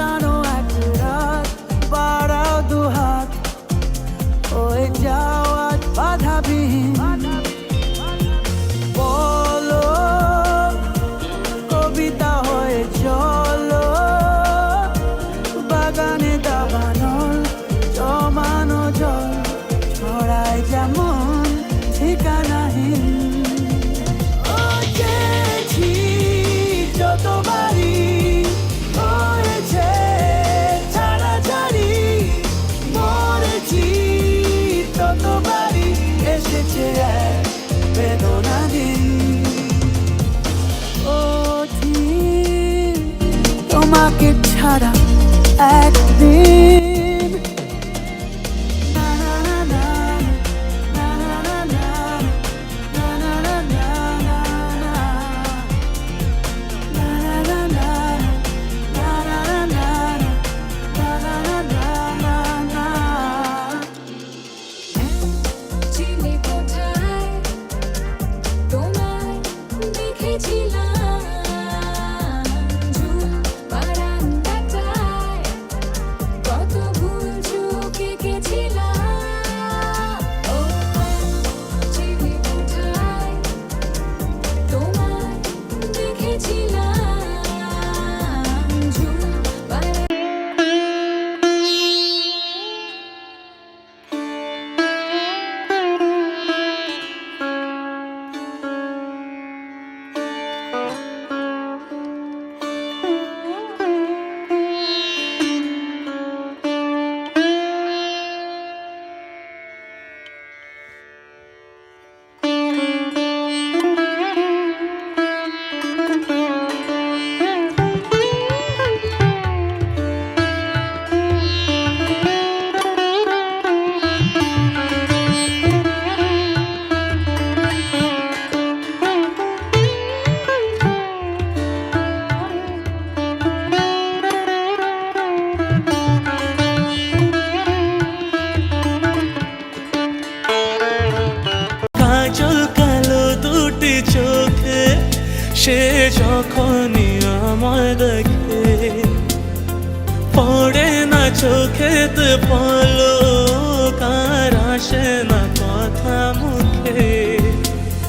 cantaron. nada act ti. দেখে। পড়ে না চোখেতে পলো কার আসে না কথা মুখে।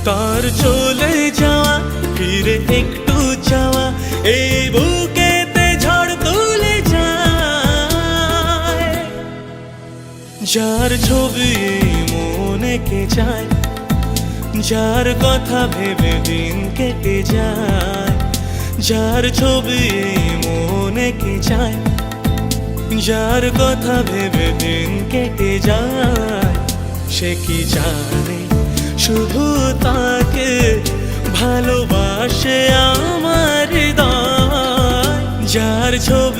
তার চলে যাওয়া, ফিরে একটু যাওয়া, এই বুকেতে ঝড় তুলে যায়। যার ছবি মনে কে যায় যার কথা ভেবে দিন কেটে যায়। যার ছবি মনে কে যায় যার কথা ভেবে দিন কেটে যায়। সে কি জানে? শুধু তাকে ভালোবাসে আমার যার ছবি